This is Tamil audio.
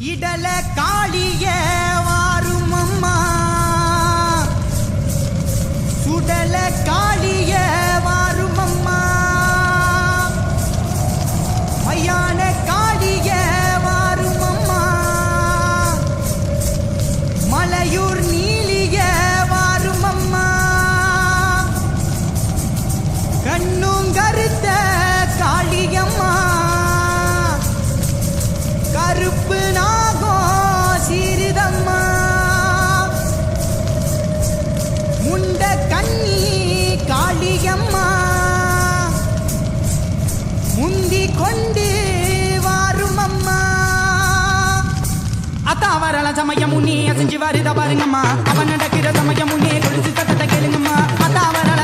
இடல காளிய வாரும் அம்மா சுடல கா வரல சமயம் முன்னே அசைஞ்சு வருத பாருங்கம்மா. அவன் நடக்கிற சமயம் முன்னே குடிச்சு சத்தத்தை கேளுங்கம்மா. அதான் வரல